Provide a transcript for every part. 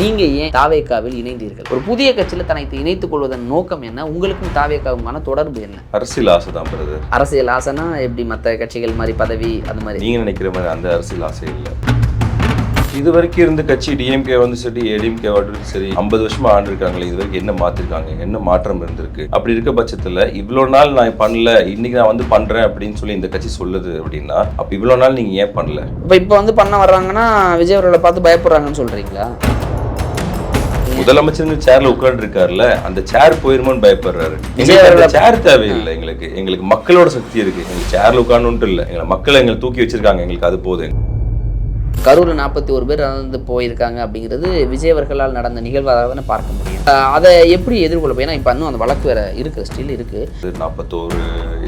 நீங்க ஏன் தாவேக்காவில் இணைந்தீர்கள்? ஒரு புதிய கட்சியில் தனக்கு இணைத்துக் கொள்வதன் நோக்கம் என்ன? உங்களுக்கும் தாவேக்காவுமான தொடர்பு என்ன? அரசியல் ஆசை தான் பிரதர் அரசியல் ஆசைனா எப்படி மற்ற கட்சிகள் மாதிரி பதவி அந்த மாதிரி? நீங்க நினைக்கிற மாதிரி அந்த அரசியல் ஆசை இல்லை. இது வரைக்கும் இருந்த கட்சி டிஎம்கே வந்து சரி ஏடிஎம்கே வந்து சரி ஐம்பது வருஷமா ஆண்டிருக்காங்களே இது வரைக்கும் என்ன மாத்திருக்காங்க என்ன மாற்றம் இருந்திருக்கு? அப்படி இருக்க பட்சத்துல இவ்வளவு நாள் நான் பண்ணல இன்னைக்கு நான் வந்து பண்றேன் அப்படின்னு சொல்லி இந்த கட்சி சொல்லுது அப்படின்னா அப்ப இவ்வளவு நாள் நீங்க ஏன் பண்ணல? இப்போ இப்போ வந்து பண்ண வர்றாங்கன்னா விஜய் அவர்களை பார்த்து பயப்படுறாங்கன்னு சொல்றீங்களா? முதலமைச்சர் சேர்ல உட்கார்ந்து இருக்காருல்ல அந்த சேர் போயிருமோன்னு பயப்படுறாரு. எங்களுக்கு சேர் தேவையில்லை எங்களுக்கு எங்களுக்கு மக்களோட சக்தி இருக்கு. எங்களுக்கு சேர்ல உட்காரணுன்ட்டு இல்லை. எங்களை மக்கள் எங்களை தூக்கி வச்சிருக்காங்க எங்களுக்கு அது போதும். கரூர் நாற்பத்தி ஒரு பேர் இறந்து போயிருக்காங்க அப்படிங்கிறது விஜய் அவர்களால் நடந்த நிகழ்வாக தானே பார்க்க முடியும். அதை எப்படி எதிர்கொள்ள ஏன்னா இப்போ இன்னும் அந்த வழக்கு வேற இருக்கு ஸ்டில் இருக்கு. நாற்பத்தோரு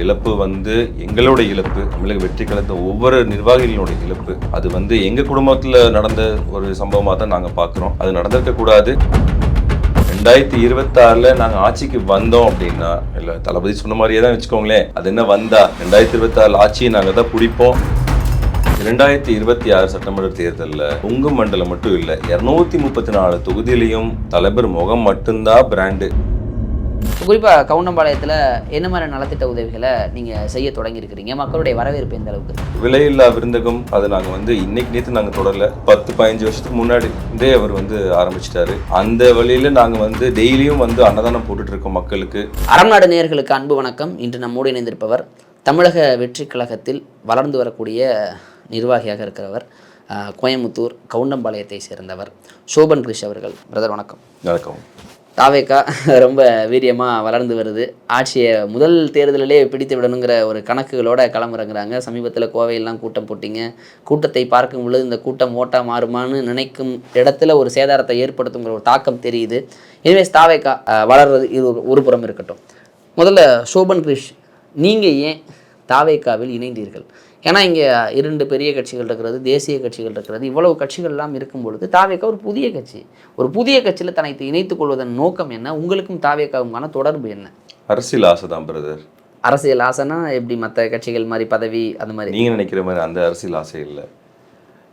இழப்பு வந்து எங்களோட இழப்பு தமிழக வெற்றி கலந்த ஒவ்வொரு நிர்வாகிகளோட இழப்பு. அது வந்து எங்க குடும்பத்துல நடந்த ஒரு சம்பவமா தான் நாங்க பாக்குறோம் அது நடந்திருக்க கூடாது ரெண்டாயிரத்தி இருபத்தாறுல நாங்க ஆட்சிக்கு வந்தோம் அப்படின்னா இல்ல தளபதி சொன்ன மாதிரியே தான் வச்சுக்கோங்களேன். அது என்ன வந்தா? ரெண்டாயிரத்தி இருபத்தாறுல ஆட்சியை நாங்க தான் பிடிப்போம். ரெண்டாயிரத்தி இருபத்தி ஆறு சட்டமன்ற தேர்தலில் உங்க மண்டலம் மட்டும் இல்லை இரநூத்தி முப்பத்தி நாலு தொகுதியிலையும் தலைவர் முகம் மட்டும்தான் பிராண்டு குறிப்பாக கவுண்டம்பாளையத்தில் என்ன மாதிரி நலத்திட்ட உதவிகளை நீங்கள் செய்ய தொடங்கியிருக்கிறீங்க? மக்களுடைய வரவேற்பு எந்த அளவுக்கு விலையில்லா விருந்தகம் அதை நாங்க வந்து இன்னைக்கு நேற்று நாங்க தொடரல. பத்து பதினஞ்சு வருஷத்துக்கு முன்னாடி இருந்தே அவர் வந்து ஆரம்பிச்சிட்டாரு. அந்த வழியில நாங்க வந்து டெய்லியும் வந்து அன்னதானம் போட்டுட்டு இருக்கோம் மக்களுக்கு. அறம்நாடு நேயர்களுக்கு அன்பு வணக்கம். இன்று நம்மோடு இணைந்திருப்பவர் தமிழக வெற்றி கழகத்தில் வளர்ந்து வரக்கூடிய நிர்வாகியாக இருக்கிறவர் கோயம்புத்தூர் கவுண்டம்பாளையத்தை சேர்ந்தவர் சோபன் கிரிஷ் அவர்கள். பிரதர் வணக்கம். நடக்கும் தாவேக்கா ரொம்ப வீரியமாக வளர்ந்து வருது. ஆட்சியை முதல் தேர்தலிலே பிடித்து விடணுங்கிற ஒரு கணக்குகளோட கிளம்புறங்கிறாங்க சமீபத்தில் கோவையெல்லாம் கூட்டம் போட்டிங்க. கூட்டத்தை பார்க்கும் பொழுது இந்த கூட்டம் ஓட்டா மாறுமான்னு நினைக்கும் இடத்துல ஒரு சேதாரத்தை ஏற்படுத்துங்கிற ஒரு தாக்கம் தெரியுது. எனவே தாவேக்கா வளர்றது இது ஒரு- ஒரு புறம் இருக்கட்டும். முதல்ல சோபன் கிரிஷ் நீங்கள் ஏன் தாவேக்காவில் இணைந்தீர்கள்? ஏன்னா இங்கே இரண்டு பெரிய கட்சிகள் இருக்கிறது தேசிய கட்சிகள் இருக்கிறது. இவ்வளவு கட்சிகள்லாம் இருக்கும் பொழுது தாவேக்கா ஒரு புதிய கட்சி. ஒரு புதிய கட்சியில் தனக்கு இணைத்துக் கொள்வதன் நோக்கம் என்ன? உங்களுக்கும் தாவேக்காவுமான தொடர்பு என்ன? அரசியல் ஆசை தான் பிரதர். அரசியல் ஆசைனா எப்படி மற்ற கட்சிகள் மாதிரி பதவி அந்த மாதிரி? நீங்க நினைக்கிற மாதிரி அந்த அரசியல் ஆசை இல்லை.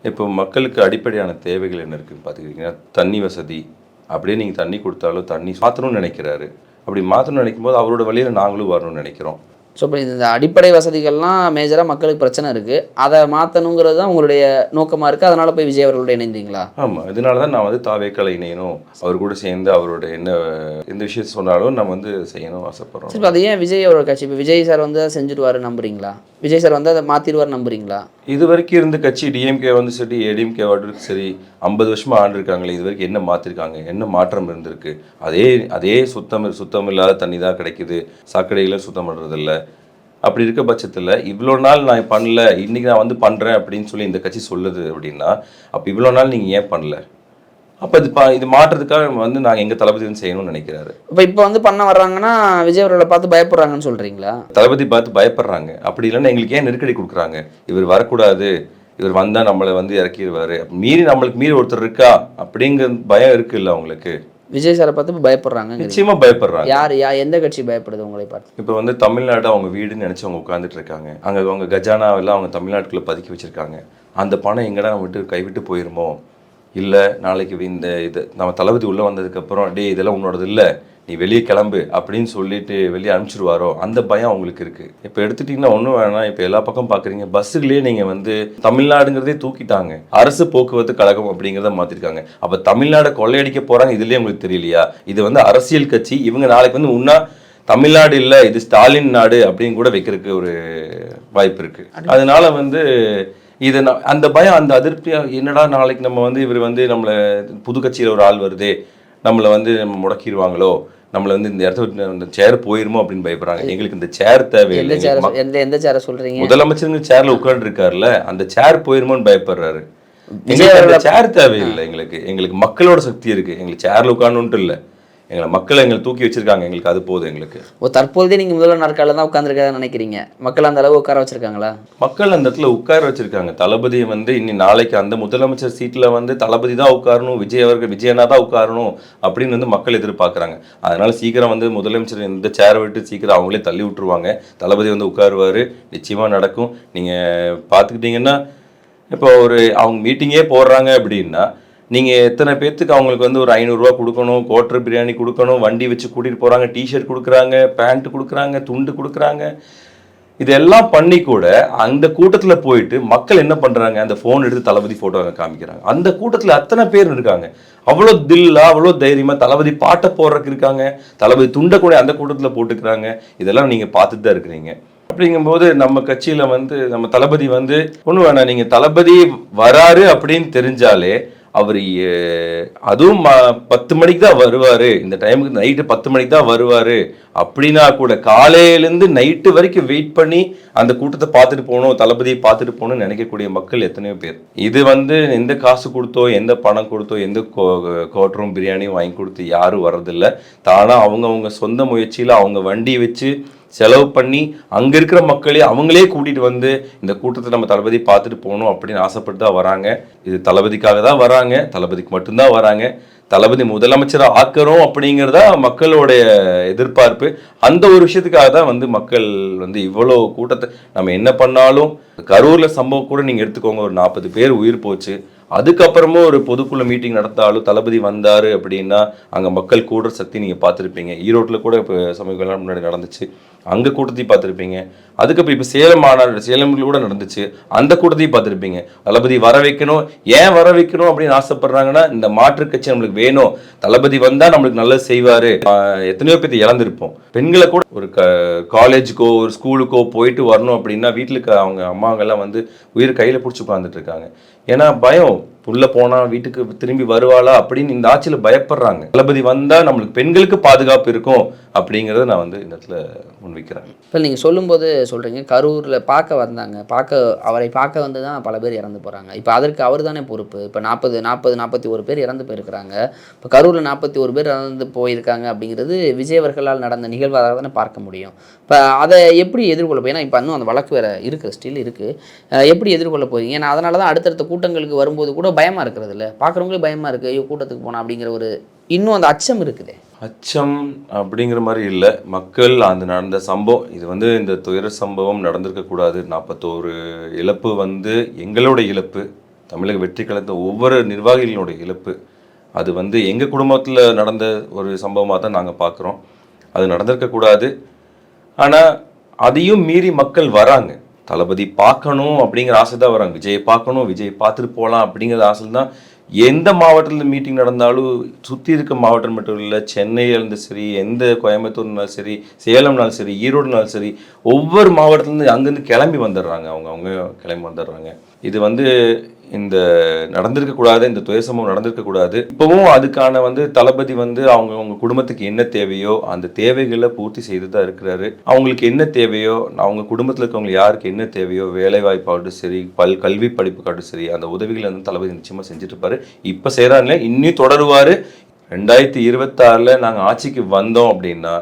இப்போ மக்களுக்கு அடிப்படையான தேவைகள் என்ன இருக்குன்னு பார்த்துக்கிட்டிங்கன்னா தண்ணி வசதி. அப்படியே நீங்கள் தண்ணி கொடுத்தாலும் தண்ணி மாற்றணும்னு நினைக்கிறாரு. அப்படி மாற்றணும்னு நினைக்கும் போது அவரோட வழியில் நாங்களும் வரணும்னு நினைக்கிறோம். ஸோ இப்போ இந்த அடிப்படை வசதிகள்லாம் மேஜராக மக்களுக்கு பிரச்சனை இருக்குது அதை மாற்றணுங்கிறது தான் உங்களுடைய நோக்கமாக இருக்குது அதனால் போய் விஜய் அவர்களோட இணைந்தீங்களா? ஆமாம் இதனால தான் நான் வந்து தாவேக்கலை இணையணும். அவர் கூட சேர்ந்து அவரோட என்ன எந்த விஷயத்தை சொன்னாலும் நம்ம வந்து செய்யணும் ஆசைப்படுறோம். இப்போ அது ஏன் விஜய் அவரோட கட்சி? இப்போ விஜய் சார் வந்து அதை செஞ்சுடுவாரு நம்புறீங்களா? விஜய் சார் வந்து அதை மாற்றிடுவார் நம்புறீங்களா? இது வரைக்கும் இருந்த கட்சி டிஎம்கே வந்து சரி ஏடிஎம்கே ஆர்டருக்கு சரி ஐம்பது வருஷமாக ஆண்டிருக்காங்களே இது வரைக்கும் என்ன மாற்றிருக்காங்க என்ன மாற்றம் இருந்திருக்கு? அதே அதே சுத்தம் சுத்தம் இல்லாத தண்ணி தான் கிடைக்குது. சாக்கடைகளை சுத்தம் பண்ணுறதில்ல அப்படி இருக்க பட்சத்தில் இவ்வளோ நாள் நான் பண்ணல இன்னைக்கு நான் வந்து பண்ணுறேன் அப்படின்னு சொல்லி இந்த கட்சி சொல்லுது அப்படின்னா அப்போ இவ்வளோ நாள் நீங்கள் ஏன் பண்ணல? அப்போ இது இது மாற்றுறதுக்காக வந்து நாங்கள் எங்கள் தளபதி செய்யணும்னு நினைக்கிறாரு. இப்போ இப்போ வந்து பண்ண வர்றாங்கன்னா விஜய் அவர்களை பார்த்து பயப்படுறாங்கன்னு சொல்கிறீங்களா தளபதி பார்த்து பயப்படுறாங்க. அப்படி இல்லைன்னா எங்களுக்கு ஏன் நெருக்கடி கொடுக்குறாங்க? இவர் வரக்கூடாது. இவர் வந்தால் நம்மளை வந்து இறக்கிடுவாரு. மீறி நம்மளுக்கு மீறி ஒருத்தர் இருக்கா? அப்படிங்கிற பயம் இருக்குல்ல அவங்களுக்கு விஜய் சாரை பார்த்து பயப்படுறாங்க நிச்சயமா பயப்படுறாங்க. யார் யா எந்த கட்சி பயப்படுது உங்களை பார்த்து? இப்போ வந்து தமிழ்நாடு அவங்க வீடுன்னு நினைச்சு அவங்க உட்காந்துட்டு இருக்காங்க. அங்க அவங்க கஜானாவெல்லாம் அவங்க தமிழ்நாட்டுக்குள்ள பதுக்கி வச்சிருக்காங்க. அந்த பணம் எங்கடா விட்டு கைவிட்டு போயிருமோ? இல்ல நாளைக்கு இந்த இது நம்ம தளபதி உள்ள வந்ததுக்கு அப்புறம் டேய் இதெல்லாம் உன்னோடது இல்ல. நீ வெளியே கிளம்பு அப்படின்னு சொல்லிட்டு வெளியே அனுப்பிச்சிருவாரோ அந்த பயம் அவங்களுக்கு இருக்கு. இப்போ எடுத்துட்டீங்கன்னா ஒன்றும் வேணாம். இப்போ எல்லா பக்கம் பார்க்குறீங்க பஸ்ஸுகளே நீங்கள் வந்து தமிழ்நாடுங்கிறதே தூக்கிட்டாங்க. அரசு போக்குவரத்து கழகம் அப்படிங்கிறத மாற்றிருக்காங்க அப்போ தமிழ்நாடை கொள்ளையடிக்க போகிறாங்க இதுலேயே உங்களுக்கு தெரியலையா? இது வந்து அரசியல் கட்சி. இவங்க நாளைக்கு வந்து உன்னா தமிழ்நாடு இல்லை இது ஸ்டாலின் நாடு அப்படின்னு கூட வைக்கிறதுக்கு ஒரு வாய்ப்பு இருக்கு. அதனால வந்து இது ந- அந்த பயம் அந்த அதிருப்தியா என்னடா நாளைக்கு நம்ம வந்து இவர் வந்து நம்மளை புது கட்சியில் ஒரு ஆள் வருதே நம்மளை வந்து நம்ம முடக்கிடுவாங்களோ நம்மளை வந்து இந்த இடத்த விட்டு இந்த சேர் போயிருமோ அப்படின்னு பயப்படுறாங்க. எங்களுக்கு இந்த சேர் தேவையில்லை. எந்த எந்த சேரை சொல்றீங்க? முதலமைச்சருங்க சேர்ல உட்கார்ந்து இருக்காருல்ல அந்த சேர் போயிருமோன்னு பயப்படுறாரு. எங்களுக்கு அந்த சேர் தேவையில்லை எங்களுக்கு. எங்களுக்கு மக்களோட சக்தி இருக்கு. எங்களுக்கு சேர்ல உட்காரணுன்ட்டு இல்லை. எங்களை மக்கள் எங்களை தூக்கி வச்சிருக்காங்க. எங்களுக்கு அது போதும் எங்களுக்கு. ஓ தற்போதே நீங்க முதல்வர் நாற்காலில் தான் உட்காந்துருக்கதா நினைக்கிறீங்க? மக்கள் அந்த அளவு உட்கார வச்சிருக்காங்களா? மக்கள் அந்த இடத்துல உட்கார வச்சிருக்காங்க. தளபதியை வந்து இன்னி நாளைக்கு அந்த முதலமைச்சர் சீட்ல வந்து தளபதி தான் உட்காரணும் விஜய் அவர்கள் விஜயனா தான் உட்காரணும் அப்படின்னு வந்து மக்கள் எதிர்பார்க்கறாங்க. அதனால சீக்கிரம் வந்து முதலமைச்சர் இந்த சேரை விட்டு சீக்கிரம் அவங்களே தள்ளி விட்டுருவாங்க. தளபதி வந்து உட்காருவாரு. நிச்சயமா நடக்கும். நீங்க பார்த்துக்கிட்டீங்கன்னா இப்போ ஒரு அவங்க மீட்டிங்கே போடுறாங்க அப்படின்னா நீங்கள் எத்தனை பேர்த்துக்கு அவங்களுக்கு வந்து ஒரு ஐநூறுரூவா கொடுக்கணும் கோட்டர் பிரியாணி கொடுக்கணும் வண்டி வச்சு கூட்டிகிட்டு போகிறாங்க டிஷர்ட் கொடுக்குறாங்க பேண்ட் கொடுக்குறாங்க துண்டு கொடுக்குறாங்க. இதெல்லாம் பண்ணி கூட அந்த கூட்டத்தில் போயிட்டு மக்கள் என்ன பண்ணுறாங்க அந்த ஃபோன் எடுத்து தளபதி ஃபோட்டோவை காமிக்கிறாங்க. அந்த கூட்டத்தில் அத்தனை பேர் இருக்காங்க. அவ்வளோ தில்லா அவ்வளோ தைரியமாக தளபதி பாட்டை போடுறதுக்கு இருக்காங்க. தளபதி துண்டை கூட அந்த கூட்டத்தில் போட்டுக்கிறாங்க. இதெல்லாம் நீங்கள் பார்த்துட்டு தான் இருக்கிறீங்க. அப்படிங்கும்போது நம்ம கட்சியில் வந்து நம்ம தளபதி வந்து ஒன்றும் வேணாம் நீங்கள் தளபதி வராரு அப்படின்னு தெரிஞ்சாலே அவர் அதுவும் ம- பத்து மணிக்கு தான் வருவார். இந்த டைமுக்கு நைட்டு பத்து மணிக்கு தான் வருவார். அப்படின்னா கூட காலையிலேருந்து நைட்டு வரைக்கும் வெயிட் பண்ணி அந்த கூட்டத்தை பார்த்துட்டு போகணும் தளபதியை பார்த்துட்டு போகணும்னு நினைக்கக்கூடிய மக்கள் எத்தனையோ பேர். இது வந்து எந்த காசு கொடுத்தோ எந்த பணம் கொடுத்தோ எந்த கோட்டரும் பிரியாணியும் வாங்கி கொடுத்து யாரும் வர்றதில்ல. தானாக அவங்கவுங்க சொந்த முயற்சியில் அவங்க வண்டி வச்சு செலவு பண்ணி அங்கே இருக்கிற மக்களே அவங்களே கூட்டிகிட்டு வந்து இந்த கூட்டத்தை நம்ம தளபதி பார்த்துட்டு போகணும் அப்படின்னு ஆசைப்பட்டு தான் வராங்க. இது தளபதிக்காக தான் வராங்க. தளபதிக்கு மட்டும்தான் வராங்க. தளபதி முதலமைச்சராக ஆக்கிறோம் அப்படிங்கிறதா மக்களுடைய எதிர்பார்ப்பு. அந்த ஒரு விஷயத்துக்காக தான் வந்து மக்கள் வந்து இவ்வளோ கூட்டத்தை நம்ம என்ன பண்ணாலும் கரூரில் சம்பவம் கூட நீங்கள் எடுத்துக்கோங்க. ஒரு நாற்பது பேர் உயிர் போச்சு. அதுக்கப்புறமும் ஒரு பொதுக்குழு மீட்டிங் நடத்தாலும் தளபதி வந்தார் அப்படின்னா அங்கே மக்கள் கூடுற சக்தி நீங்கள் பார்த்துருப்பீங்க. ஈரோட்டில் கூட இப்போ சமீப முன்னாடி நடந்துச்சு. அங்கே கூட்டத்தையும் பார்த்துருப்பீங்க. அதுக்கப்புறம் இப்போ சேலம் மாநாடு சேலம்ல கூட நடந்துச்சு. அந்த கூட்டத்தையும் பார்த்துருப்பீங்க. தளபதி வர வைக்கணும். ஏன் வர வைக்கணும் அப்படின்னு ஆசைப்படுறாங்கன்னா இந்த மாற்று கட்சி நம்மளுக்கு வேணும். தளபதி வந்தால் நம்மளுக்கு நல்லது செய்வார். எத்தனையோ பேர் இழந்திருப்போம். பெண்களை கூட ஒரு க காலேஜுக்கோ ஒரு ஸ்கூலுக்கோ போயிட்டு வரணும் அப்படின்னா வீட்டில் அவங்க அம்மாங்கெல்லாம் வந்து உயிர் கையில் பிடிச்சி உட்காந்துட்டு இருக்காங்க. ஏன்னா பயம். உள்ளே போனால் வீட்டுக்கு திரும்பி வருவாளா அப்படின்னு இந்த ஆட்சியில் பயப்படுறாங்க. தளபதி வந்தால் நம்மளுக்கு பெண்களுக்கு பாதுகாப்பு இருக்கும் அப்படிங்கிறத நான் வந்து இந்த இடத்துல முன்வைக்கிறேன். இப்போ நீங்கள் சொல்லும்போது சொல்கிறீங்க கரூரில் பார்க்க வந்தாங்க. பார்க்க அவரை பார்க்க வந்து தான் பல பேர் இறந்து போகிறாங்க இப்போ அதற்கு அவர் தானே பொறுப்பு. இப்போ நாற்பது நாற்பது நாற்பத்தி ஒரு பேர் இறந்து போயிருக்கிறாங்க. இப்போ கரூரில் நாற்பத்தி ஒரு பேர் இறந்து போயிருக்காங்க அப்படிங்கிறது விஜய் அவர்களால் நடந்த நிகழ்வாக தானே பார்க்க முடியும். இப்போ அதை எப்படி எதிர்கொள்ள போய் ஏன்னா இப்போ இன்னும் அந்த வழக்கு வேறு இருக்குது ஸ்டில் இருக்குது எப்படி எதிர்கொள்ள போகிறீங்க ஏன்னா அதனால தான் அடுத்தடுத்த கூட்டங்களுக்கு வரும்போது கூட பயமாக இருக்கிறது இல்லை பார்க்குறவங்களே பயமாக இருக்குது ஐயோ கூட்டத்துக்கு போனால் அப்படிங்கிற ஒரு இன்னும் அந்த அச்சம் இருக்குது. அச்சம் அப்படிங்கிற மாதிரி இல்லை. மக்கள் அந்த நடந்த சம்பவம் இது வந்து இந்த துயர சம்பவம் நடந்திருக்கக்கூடாது நாற்பத்தோரு இழப்பு வந்து எங்களோட இழப்பு. தமிழக வெற்றி கலந்த ஒவ்வொரு நிர்வாகிகளினுடைய இழப்பு. அது வந்து எங்கள் குடும்பத்தில் நடந்த ஒரு சம்பவமாக தான் நாங்கள் பார்க்குறோம். அது நடந்திருக்கக்கூடாது ஆனால் அதையும் மீறி மக்கள் வராங்க. தளபதி பார்க்கணும் அப்படிங்கிற ஆசை தான் வராங்க விஜயை பார்க்கணும் விஜய் பார்த்துட்டு போகலாம் அப்படிங்கிற ஆசை தான் எந்த மாவட்டத்தில் மீட்டிங் நடந்தாலும் சுற்றி இருக்க மாவட்டம் மட்டும் இல்லை சென்னையிலேருந்து சரி எந்த கோயம்புத்தூர்னாலும் சரி சேலம்னாலும் சரி ஈரோடுனாலும் சரி ஒவ்வொரு மாவட்டத்துலேருந்து அங்கேருந்து கிளம்பி வந்துடுறாங்க. அவங்க அவங்க கிளம்பி வந்துடுறாங்க. இது வந்து இந்த நடந்திருக்கக்கூடாது இந்த துயசமும் சம்பவம் இப்போவும் அதுக்கான வந்து தளபதி வந்து அவங்க அவங்க குடும்பத்துக்கு என்ன தேவையோ அந்த தேவைகளை பூர்த்தி செய்து தான் இருக்கிறாரு. அவங்களுக்கு என்ன தேவையோ அவங்க குடும்பத்தில் இருக்கவங்க யாருக்கு என்ன தேவையோ வேலை வாய்ப்பாகட்டும் சரி பல் கல்வி படிப்புக்காகட்டும் சரி அந்த உதவிகளை வந்து தளபதி நிச்சயமாக செஞ்சுட்டு இருப்பாரு இப்போ செய்கிறாங்களே இன்னும் தொடருவார். ரெண்டாயிரத்தி இருபத்தாறில் நாங்கள் ஆட்சிக்கு வந்தோம் அப்படின்னா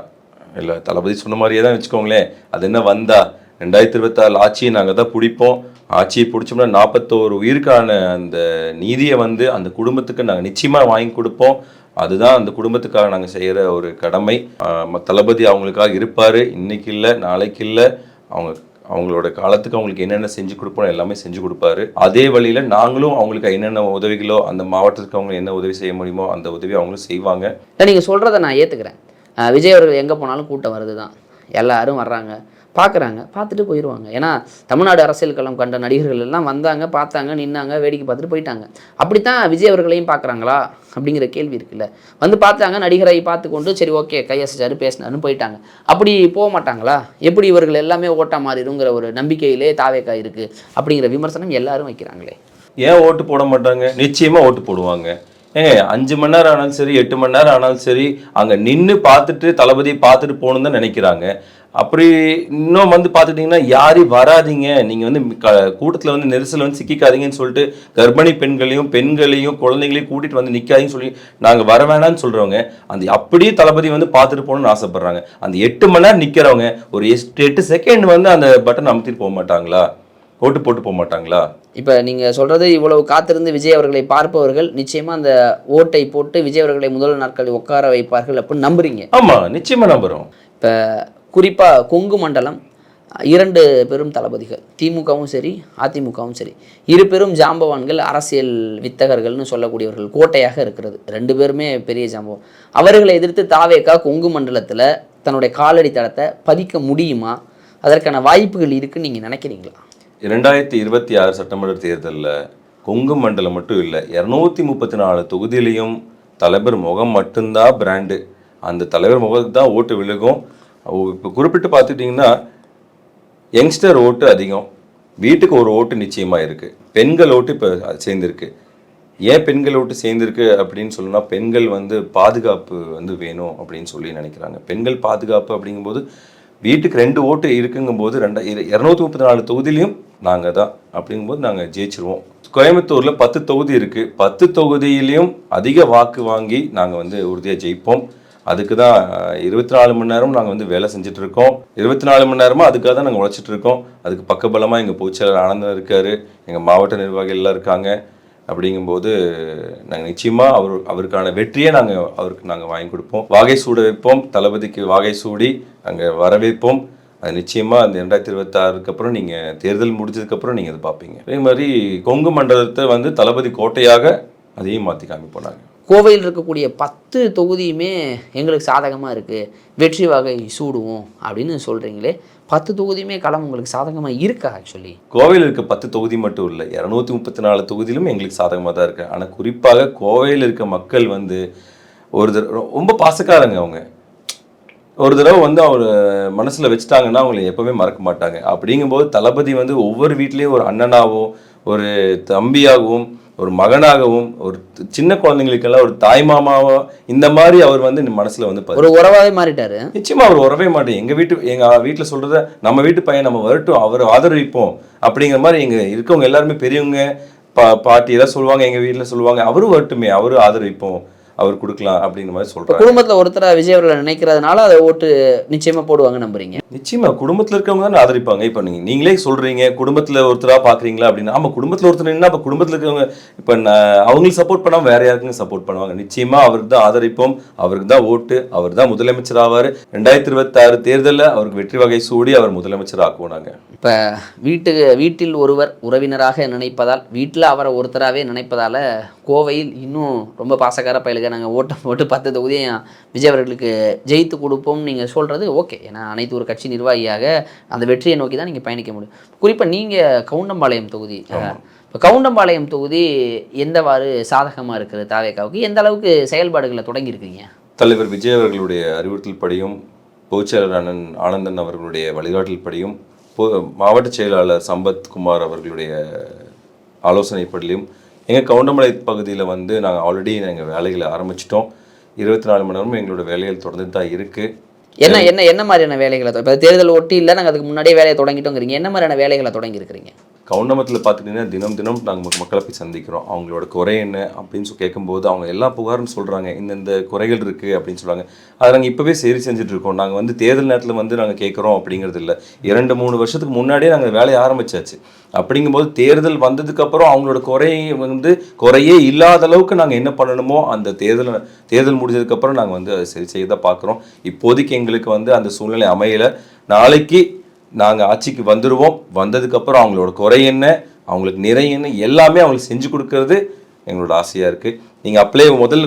இல்லை தளபதி சொன்ன மாதிரியே தான் வச்சுக்கோங்களேன். அது என்ன வந்தா? ரெண்டாயிரத்தி இருபத்தாறில் ஆட்சியை நாங்கள் தான் பிடிப்போம். ஆட்சியை பிடிச்சோம்னா நாற்பத்தோரு உயிருக்கான அந்த நீதியை வந்து அந்த குடும்பத்துக்கு நாங்கள் நிச்சயமாக வாங்கி கொடுப்போம். அதுதான் அந்த குடும்பத்துக்காக நாங்கள் செய்கிற ஒரு கடமை. தளபதி அவங்களுக்காக இருப்பார். இன்னைக்கு இல்லை நாளைக்கு இல்லை. அவங்க அவங்களோட காலத்துக்கு அவங்களுக்கு என்னென்ன செஞ்சு கொடுப்போம் எல்லாமே செஞ்சு கொடுப்பாரு. அதே வழியில் நாங்களும் அவங்களுக்கு என்னென்ன உதவிகளோ அந்த மாவட்டத்துக்கு அவங்க என்ன உதவி செய்ய முடியுமோ அந்த உதவி அவங்களும் செய்வாங்க. இல்லை நீங்கள் சொல்கிறத நான் ஏற்றுக்கிறேன் விஜய் அவர்கள் எங்கே போனாலும் கூட்டம் வருது தான் எல்லாரும் வர்றாங்க. பார்க்குறாங்க. பார்த்துட்டு போயிடுவாங்க ஏன்னா தமிழ்நாடு அரசியல் களம் கண்ட நடிகர்கள் எல்லாம் வந்தாங்க பார்த்தாங்க நின்னாங்க வேடிக்கை பார்த்துட்டு போயிட்டாங்க. அப்படித்தான் விஜய் அவர்களையும் பார்க்குறாங்களா? அப்படிங்கிற கேள்வி இருக்குல்ல. வந்து பார்த்தாங்க நடிகரை பார்த்து கொண்டு சரி ஓகே கையசிச்சாரு பேசினாருன்னு போயிட்டாங்க. அப்படி போக மாட்டாங்களா எப்படி இவர்கள் எல்லாமே ஓட்டா மாறிடுங்கிற ஒரு நம்பிக்கையிலே தாவேக்கா இருக்குது அப்படிங்கிற விமர்சனம் எல்லாரும் வைக்கிறாங்களே. ஏன் ஓட்டு போட மாட்டாங்க? நிச்சயமாக ஓட்டு போடுவாங்க. ஏங்க அஞ்சு மணி நேரம் ஆனாலும் சரி எட்டு மணி நேரம் ஆனாலும் சரி அங்கே நின்று பார்த்துட்டு தளபதி பார்த்துட்டு போகணும்னு தான் நினைக்கிறாங்க. அப்படி இன்னும் வந்து பார்த்துட்டிங்கன்னா யாரையும் வராதீங்க. நீங்கள் வந்து க கூட்டத்தில் வந்து நெரிசல் வந்து சிக்கிக்காதீங்கன்னு சொல்லிட்டு கர்ப்பிணி பெண்களையும் பெண்களையும் குழந்தைகளையும் கூட்டிகிட்டு வந்து நிற்காதீங்கன்னு சொல்லி நாங்கள் வர வேணாம்னு சொல்கிறவங்க அந்த அப்படியே தளபதி வந்து பார்த்துட்டு போகணும்னு ஆசைப்பட்றாங்க. அந்த எட்டு மணி நேரம் நிற்கிறவங்க ஒரு எட்டு எட்டு செகண்ட் வந்து அந்த பட்டன் அமுத்திட்டு போக மாட்டாங்களா? ஓட்டு போட்டு போக மாட்டாங்களா? இப்போ நீங்கள் சொல்கிறது இவ்வளவு காத்திருந்து விஜய் அவர்களை பார்ப்பவர்கள் நிச்சயமாக அந்த ஓட்டை போட்டு விஜய் அவர்களை முதல் நாட்களில் உட்கார வைப்பார்கள் அப்படின்னு நம்புறீங்க. ஆமா நிச்சயமா நம்புறோம். இப்போ குறிப்பாக கொங்கு மண்டலம் இரண்டு பெரும் தளபதிகள் திமுகவும் சரி அதிமுகவும் சரி இரு பெரும் ஜாம்பவான்கள் அரசியல் வித்தகர்கள்னு சொல்லக்கூடியவர்கள் கோட்டையாக இருக்கிறது. ரெண்டு பேருமே பெரிய ஜாம்பவம் அவர்களை எதிர்த்து தாவேக்கா கொங்கு மண்டலத்தில் தன்னுடைய காலடி தடத்தை பதிக்க முடியுமா? அதற்கான வாய்ப்புகள் இருக்குன்னு நீங்கள் நினைக்கிறீங்களா? இரண்டாயிரத்தி இருபத்தி ஆறு சட்டமன்ற தேர்தலில் கொங்கு மண்டலம் மட்டும் இல்லை இரநூத்தி முப்பத்தி நாலு தொகுதியிலையும் தலைவர் முகம் மட்டும்தான் பிராண்டு அந்த தலைவர் முகத்துக்கு தான் ஓட்டு விழுகும். இப்போ குறிப்பிட்டு பார்த்துட்டிங்கன்னா யங்ஸ்டர் ஓட்டு அதிகம். வீட்டுக்கு ஒரு ஓட்டு நிச்சயமாக இருக்குது பெண்கள் ஓட்டு இப்போ சேர்ந்துருக்கு. ஏன் பெண்கள் ஓட்டு சேர்ந்துருக்கு அப்படின்னு சொல்லணும்னா பெண்கள் வந்து பாதுகாப்பு வந்து வேணும் அப்படின்னு சொல்லி நினைக்கிறாங்க. பெண்கள் பாதுகாப்பு அப்படிங்கும்போது வீட்டுக்கு ரெண்டு ஓட்டு இருக்குங்கும்போது ரெண்டா இரநூத்தி முப்பத்தி நாலு தொகுதியிலையும் நாங்கள் தான் அப்படிங்கும்போது நாங்கள் ஜெயிச்சிருவோம். கோயம்புத்தூரில் பத்து தொகுதி இருக்குது பத்து தொகுதியிலையும் அதிக வாக்கு வாங்கி நாங்கள் வந்து உறுதியாக ஜெயிப்போம். அதுக்கு தான் இருபத்தி நாலு மணி நேரம் நாங்கள் வந்து வேலை செஞ்சுட்டு இருக்கோம். இருபத்தி நாலு மணி நேரமாக அதுக்காக தான் நாங்கள் உழைச்சிட்டு இருக்கோம். அதுக்கு பக்கபலமாக எங்கள் பொதுச்செயலர் ஆனந்தம் இருக்கார். எங்கள் மாவட்ட நிர்வாகிகள் எல்லாம் இருக்காங்க. அப்படிங்கும்போது நாங்கள் நிச்சயமாக அவர் அவருக்கான வெற்றியை நாங்கள் அவருக்கு நாங்கள் வாங்கி கொடுப்போம். வாகை சூட வைப்போம். தளபதிக்கு வாகை சூடி நாங்கள் வரவேற்போம். அது நிச்சயமாக அந்த ரெண்டாயிரத்தி இருபத்தாறுக்கு அப்புறம் நீங்கள் தேர்தல் முடிஞ்சதுக்கப்புறம் நீங்கள் அதை பார்ப்பீங்க. அதே மாதிரி கொங்கு மண்டலத்தை வந்து தளபதி கோட்டையாக அதையும் மாற்றி காமிப்போம் நாங்கள் கோவையில் இருக்கக்கூடிய பத்து தொகுதியுமே எங்களுக்கு சாதகமாக இருக்குது வெற்றி வகை சூடுவோம் அப்படின்னு சொல்கிறீங்களே பத்து தொகுதியுமே களம் உங்களுக்கு சாதகமாக இருக்கா ஆக்சுவலி கோவையில் இருக்க பத்து தொகுதி மட்டும் இல்லை இரநூத்தி முப்பத்தி நாலு தொகுதியிலும் எங்களுக்கு சாதகமாக தான் இருக்கு. ஆனால் குறிப்பாக கோவையில் இருக்க மக்கள் வந்து ஒரு தடவை ரொம்ப பாசக்காரங்க அவங்க. ஒரு தடவை வந்து அவர் மனசில் வச்சுட்டாங்கன்னா அவங்களை எப்பவுமே மறக்க மாட்டாங்க. அப்படிங்கும்போது தளபதி வந்து ஒவ்வொரு வீட்லேயும் ஒரு அண்ணனாகவும் ஒரு தம்பியாகவும் ஒரு மகனாகவும் ஒரு சின்ன குழந்தைங்களுக்கெல்லாம் ஒரு தாய் மாமாவோ இந்த மாதிரி அவர் வந்து மனசில் வந்து ஒரு உறவாகவே மாறிட்டாரு? நிச்சயமா அவர் வரவே மாட்டேன். எங்க வீட்டு எங்க வீட்டுல சொல்றத நம்ம வீட்டு பையன் நம்ம வரட்டும் அவர் ஆதரவிப்போம் அப்படிங்கிற மாதிரி எங்க இருக்கவங்க எல்லாருமே பெரியவங்க பா பாட்டி எல்லாம் சொல்லுவாங்க எங்க வீட்டுல சொல்லுவாங்க அவரும் வரட்டுமே அவரும் ஆதரவிப்போம் அவர் கொடுக்கலாம் அப்படிங்கிற மாதிரி இப்போ சொல்றாங்க குடும்பத்தில் ஒருத்தரை விஜய் அவர்களை நினைக்கிறதுனால அதை ஓட்டு நிச்சயமாக போடுவாங்க நம்புறீங்க? நிச்சயமா குடும்பத்துல இருக்கவங்க தானே ஆதரிப்பாங்க. இப்போ நீங்க நீங்களே சொல்றீங்க குடும்பத்துல ஒருத்தரா பாக்குறீங்களா அப்படின்னா ஆமா குடும்பத்துல ஒருத்தர் நின்னா அப்ப குடும்பத்துல இருக்கவங்க இப்ப அவங்களுக்கு சப்போர்ட் பண்ணாம வேற யாருக்குங்க சப்போர்ட் பண்ணுவாங்க. நிச்சயமா அவருக்கு தான் ஆதரிப்போம் அவருக்கு தான் ஓட்டு அவர் தான் முதலமைச்சர் ஆவார். ரெண்டாயிரத்தி இருபத்தாறு தேர்தலில் அவருக்கு வெற்றி வகை சூடி அவர் முதலமைச்சர் ஆக்குவோம் நாங்க. இப்போ வீட்டுக்கு வீட்டில் ஒருவர் உறவினராக நினைப்பதால் வீட்டில் அவரை ஒருத்தராகவே நினைப்பதால் கோவையில் இன்னும் ரொம்ப பாசக்கார பயலுக நாங்கள் ஓட்டம் போட்டு பத்து தொகுதியும் விஜய் அவர்களுக்கு ஜெயித்து கொடுப்போம் நீங்கள் சொல்கிறது ஓகே. ஏன்னா அனைத்து ஒரு கட்சி நிர்வாகியாக அந்த வெற்றியை நோக்கி தான் நீங்கள் பயணிக்க முடியும். குறிப்பாக நீங்கள் கவுண்டம்பாளையம் தொகுதி இப்போ கவுண்டம்பாளையம் தொகுதி எந்தவாறு சாதகமாக இருக்குது தாவேக்காவுக்கு? எந்த அளவுக்கு செயல்பாடுகளை தொடங்கியிருக்கீங்க? தலைவர் விஜய் அவர்களுடைய அறிவுறுத்தல் படியும் பொதுச்செயலர் அண்ணன் ஆனந்தன் அவர்களுடைய வழிகாட்டல் படியும் மாவட்ட செயலாளர் சம்பத் குமார் அவர்களுடைய ஆலோசனைப்படியும் எங்கள் கவுண்டமலை பகுதியில் வந்து நாங்கள் ஆல்ரெடி எங்கள் வேலைகளை ஆரம்பிச்சிட்டோம். இருபத்தி நாலு மணி நேரமும் எங்களோட வேலைகள் தொடர்ந்து தான் இருக்குது என்ன என்ன என்ன மாதிரியான வேலைகளை இப்போ தேர்தல் ஒட்டி இல்லை நாங்கள் அதுக்கு முன்னாடியே வேலையை தொடங்கிட்டோங்கிறீங்க. என்ன மாதிரியான வேலைகளை தொடங்கியிருக்கிறீங்க? கவுண்டமத்தில் பார்த்துட்டிங்கன்னா தினம் தினம் நாங்கள் மக்களை போய் சந்திக்கிறோம். அவங்களோட குறை என்ன அப்படின்னு சொல்லி கேட்கும்போது அவங்க எல்லா புகாரும் சொல்கிறாங்க இந்தந்த குறைகள் இருக்குது அப்படின்னு சொல்கிறாங்க அதை நாங்கள் இப்போவே சரி செஞ்சுட்ருக்கோம் நாங்கள் வந்து தேர்தல் நேரத்தில் வந்து நாங்கள் கேட்குறோம் அப்படிங்கிறது இல்லை. இரண்டு மூணு வருஷத்துக்கு முன்னாடியே நாங்கள் வேலையை ஆரம்பித்தாச்சு அப்படிங்கும்போது தேர்தல் வந்ததுக்கப்புறம் அவங்களோட குறையை வந்து குறையே இல்லாத அளவுக்கு நாங்கள் என்ன பண்ணணுமோ அந்த தேர்தல் தேர்தல் முடிஞ்சதுக்கப்புறம் நாங்கள் வந்து அதை சரி செய்ய தான் பார்க்குறோம். இப்போதைக்கு எங்களுக்கு வந்து அந்த சூழ்நிலை அமையலை. நாளைக்கு நாங்கள் ஆட்சிக்கு வந்துடுவோம் வந்ததுக்கப்புறம் அவங்களோட குறை என்ன அவங்களுக்கு நிறை என்ன எல்லாமே அவங்களுக்கு செஞ்சு கொடுக்கறது எங்களோட ஆசையாக இருக்குது நீங்கள் அப்படியே முதல்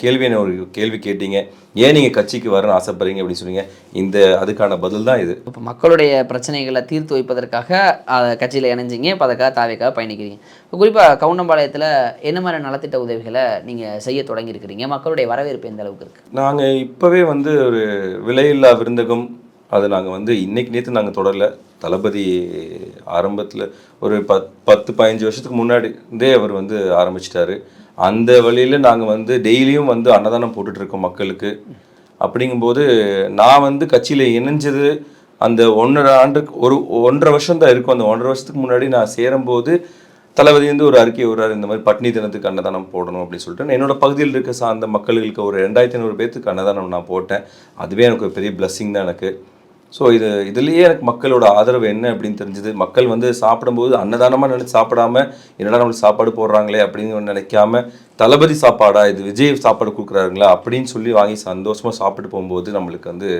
கேள்வி என்ன ஒரு கேள்வி கேட்டீங்க. ஏன் நீங்கள் கட்சிக்கு வரணும்னு ஆசைப்படுறீங்க அப்படின்னு சொன்னீங்க. இந்த அதுக்கான பதில் தான் இது. இப்போ மக்களுடைய பிரச்சனைகளை தீர்த்து வைப்பதற்காக கட்சியில் இணைஞ்சிங்க. இப்போ அதுக்காக தாவேக்காக பயணிக்கிறீங்க. இப்போ குறிப்பாக கவுண்டம்பாளையத்தில் என்ன மாதிரி நலத்திட்ட உதவிகளை நீங்கள் செய்ய தொடங்கியிருக்கிறீங்க? மக்களுடைய வரவேற்பு எந்த அளவுக்கு இருக்குது நாங்கள் இப்போவே வந்து ஒரு விலையில்லா விருந்தகம் அது நாங்கள் வந்து இன்றைக்கி நேற்று நாங்கள் தொடரல. தளபதி ஆரம்பத்தில் ஒரு பத் பத்து பதினஞ்சு வருஷத்துக்கு முன்னாடி இருந்தே அவர் வந்து ஆரம்பிச்சிட்டாரு. அந்த வழியில் நாங்கள் வந்து டெய்லியும் வந்து அன்னதானம் போட்டுட்ருக்கோம் மக்களுக்கு. அப்படிங்கும்போது நான் வந்து கட்சியில் இணைஞ்சது அந்த ஒன்றரை ஆண்டுக்கு ஒரு ஒன்றரை வருஷம் தான் இருக்கும். அந்த ஒன்றரை வருஷத்துக்கு முன்னாடி நான் சேரும்போது தளபதி வந்து ஒரு அறிக்கை விடுறாரு இந்த மாதிரி பட்னி தினத்துக்கு அன்னதானம் போடணும் அப்படின்னு சொல்லிட்டு. என்னோட பகுதியில் இருக்க சார்ந்த மக்களுக்கு ஒரு ரெண்டாயிரத்தி ஐநூறு பேர்த்துக்கு அன்னதானம் நான் போட்டேன். அதுவே எனக்கு ஒரு பெரிய பிளஸ்ஸிங் தான் எனக்கு. ஸோ இது இதுலேயே எனக்கு மக்களோட ஆதரவு என்ன அப்படின்னு தெரிஞ்சது. மக்கள் வந்து சாப்பிடும்போது அன்னதானமாக நினச்சி சாப்பிடாம என்னடா நம்மளுக்கு சாப்பாடு போடுறாங்களே அப்படின்னு நினைக்காம தளபதி சாப்பாடா இது விஜய் சாப்பாடு கொடுக்குறாருங்களா அப்படின்னு சொல்லி வாங்கி சந்தோஷமாக சாப்பிட்டு போகும்போது நம்மளுக்கு வந்து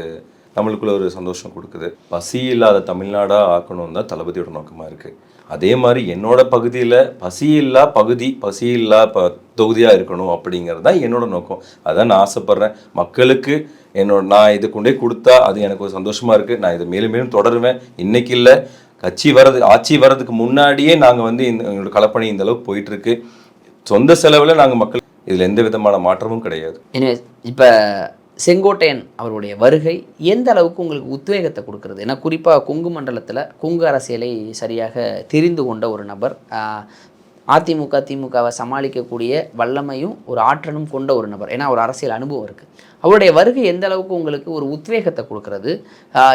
நம்மளுக்குள்ள ஒரு சந்தோஷம் கொடுக்குது. பசி இல்லாத தமிழ்நாடாக ஆக்கணும் தான் தளபதியோட நோக்கமாக இருக்குது அதே மாதிரி என்னோட பகுதியில் பசியில்லா பகுதி பசியில்லா ப தொகுதியாக இருக்கணும் அப்படிங்கிறது தான் என்னோட நோக்கம். அதான் நான் ஆசைப்பட்றேன். மக்களுக்கு என்னோட நான் இது கொண்டே கொடுத்தா அது எனக்கு ஒரு சந்தோஷமாக இருக்குது நான் இதை மேலும் மேலும் தொடருவேன். இன்னைக்கு இல்லை. கட்சி வர்றது ஆட்சி வர்றதுக்கு முன்னாடியே நாங்கள் வந்து இந்த எங்களோட கலப்பணி இந்த அளவுக்கு போயிட்டுருக்கு. சொந்த செலவில் நாங்கள் மக்கள் இதில் எந்த விதமான மாற்றமும் கிடையாது. இப்போ செங்கோட்டையன் அவருடைய வருகை எந்த அளவுக்கு உங்களுக்கு உத்வேகத்தை கொடுக்குறது? ஏன்னா குறிப்பாக கொங்கு மண்டலத்தில் கொங்கு அரசியலை சரியாக தெரிந்து கொண்ட ஒரு நபர் அதிமுக திமுகவை சமாளிக்கக்கூடிய வல்லமையும் ஒரு ஆற்றலும் கொண்ட ஒரு நபர். ஏன்னா ஒரு அரசியல் அனுபவம் இருக்குது அவருடைய வருகை எந்த அளவுக்கு உங்களுக்கு ஒரு உத்வேகத்தை கொடுக்கறது?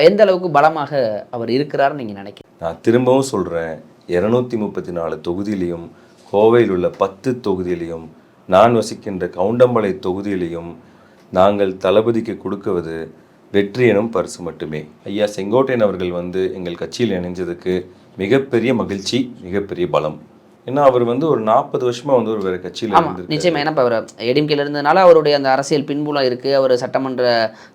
எந்த அளவுக்கு பலமாக அவர் இருக்கிறாருன்னு நீங்கள் நினைக்கிறீங்க? நான் திரும்பவும் சொல்கிறேன் இரநூத்தி முப்பத்தி நாலு தொகுதியிலையும் கோவையில் உள்ள பத்து தொகுதியிலையும் நான் வசிக்கின்ற கவுண்டம்பாளைய தொகுதியிலையும் நாங்கள் தளபதிக்கு கொடுக்குவது வெற்றி எனும் பரிசு மட்டுமே. ஐயா செங்கோட்டையன் அவர்கள் வந்து எங்கள் கட்சியில் இணைஞ்சதுக்கு மிகப்பெரிய மகிழ்ச்சி மிகப்பெரிய பலம். ஏன்னா அவர் வந்து ஒரு நாற்பது வருஷமா வந்து ஒரு வேற கட்சியில் ஆமாம் நிச்சயமா. ஏன்னா இப்போ அவர் ஏடிஎம்கேல இருந்ததுனால அவருடைய அந்த அரசியல் பின்புலம் இருக்குது அவர் சட்டமன்ற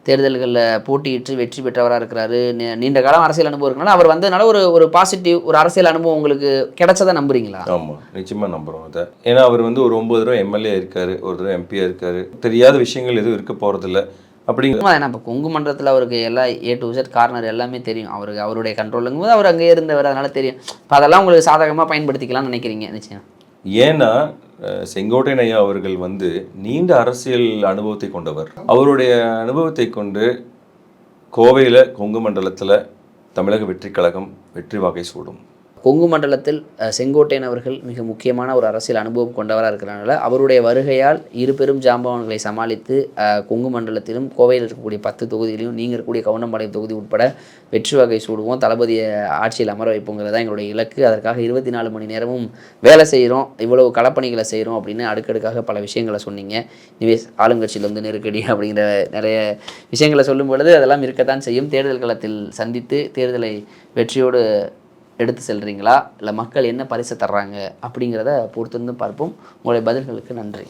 தேர்தல்களில் போட்டியிட்டு வெற்றி பெற்றவராக இருக்கிறாரு. நீண்ட காலம் அரசியல் அனுபவம் இருக்கனால அவர் வந்ததுனால ஒரு ஒரு பாசிட்டிவ் ஒரு அரசியல் அனுபவம் உங்களுக்கு கிடைச்சதா நம்புறீங்களா? ஆமாம் நிச்சயமாக நம்புகிறோம் அதை. ஏன்னா அவர் வந்து ஒரு ஒம்பது தடவை எம்எல்ஏ இருக்காரு ஒரு தடவை எம்பியாக இருக்காரு. தெரியாத விஷயங்கள் எதுவும் இருக்க போகிறதில்ல அப்படிங்கிற ஏன்னா இப்போ கொங்கு மண்டலத்தில் அவருக்கு எல்லா ஏ டு Z கார்னர் எல்லாமே தெரியும். அவருக்கு அவருடைய கண்ட்ரோலுங்கும் போது அவர் அங்கே இருந்தவர் அதனால தெரியும். இப்போ அதெல்லாம் உங்களுக்கு சாதகமாக பயன்படுத்திக்கலாம்னு நினைக்கிறீங்க நிச்சயம். ஏன்னா செங்கோட்டையன் ஐயா அவர்கள் வந்து நீண்ட அரசியல் அனுபவத்தை கொண்டவர். அவருடைய அனுபவத்தை கொண்டு கோவையில் கொங்கு மண்டலத்தில் தமிழக வெற்றி கழகம் வெற்றி வாகை சூடும். கொங்கு மண்டலத்தில் செங்கோட்டையன் அவர்கள் மிக முக்கியமான ஒரு அரசியல் அனுபவம் கொண்டவராக இருக்கிறனால அவருடைய வருகையால் இரு பெரும் ஜாம்பவான்களை சமாளித்து கொங்கு மண்டலத்திலும் கோவையில் இருக்கக்கூடிய பத்து தொகுதிகளையும் நீங்கள் இருக்கக்கூடிய கவுண்டம்பாளையம் தொகுதி உட்பட வெற்றி வகை சூடுவோம். தளபதியை ஆட்சியில் அமர வைப்போங்கிறது தான் எங்களுடைய இலக்கு. அதற்காக இருபத்தி நாலு மணி நேரமும் வேலை செய்கிறோம் இவ்வளவு களப்பணிகளை செய்கிறோம் அப்படின்னு அடுக்கடுக்காக பல விஷயங்களை சொன்னீங்க. நிவேஸ் ஆளுங்கட்சியில் வந்து நெருக்கடி அப்படிங்கிற நிறைய விஷயங்களை சொல்லும் பொழுது அதெல்லாம் இருக்கத்தான் செய்யும். தேர்தல் களத்தில் சந்தித்து தேர்தலை வெற்றியோடு எடுத்து செல்றீங்களா? இல்லை மக்கள் என்ன பரிசு தர்றாங்க? அப்படிங்கிறத பொறுத்திருந்து பார்ப்போம். உங்களுடைய பதில்களுக்கு நன்றி.